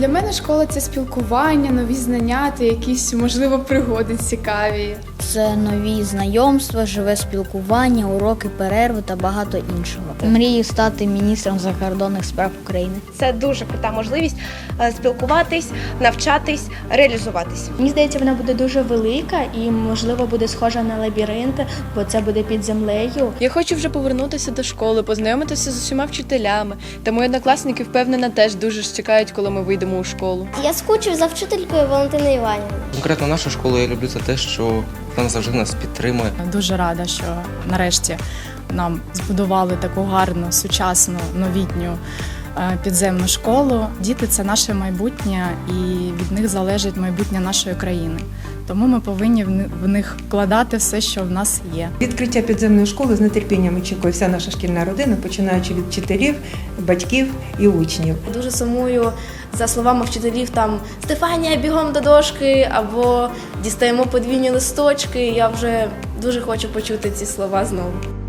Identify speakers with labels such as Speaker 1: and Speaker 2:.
Speaker 1: Для мене школа це спілкування, нові знання та якісь, можливо, пригоди цікаві.
Speaker 2: Це нові знайомства, живе спілкування, уроки, перерви та багато іншого. Мрію стати міністром закордонних справ України.
Speaker 3: Це дуже крута можливість е, спілкуватись, навчатись, реалізуватись.
Speaker 4: Мені здається, вона буде дуже велика і, можливо, буде схожа на лабіринт, бо це буде під землею.
Speaker 5: Я хочу вже повернутися до школи, познайомитися з усіма вчителями. Та мої однокласники впевнена теж дуже ж чекають, коли ми вийдемо у школу.
Speaker 6: Я скучив за вчителькою Валентиною Іванівною.
Speaker 7: Конкретно нашу школу я люблю за те, що вона завжди нас підтримує.
Speaker 8: Дуже рада, що нарешті нам збудували таку гарну, сучасну, новітню е, підземну школу. Діти це наше майбутнє, і від них залежить майбутнє нашої країни. Тому ми повинні в них вкладати все, що в нас є.
Speaker 9: Відкриття підземної школи з нетерпінням очікує вся наша шкільна родина, починаючи від вчителів, батьків і учнів.
Speaker 4: Дуже сумую за словами вчителів там Стефанія, бігом до дошки або дістаємо подвійні листочки. Я вже дуже хочу почути ці слова знову.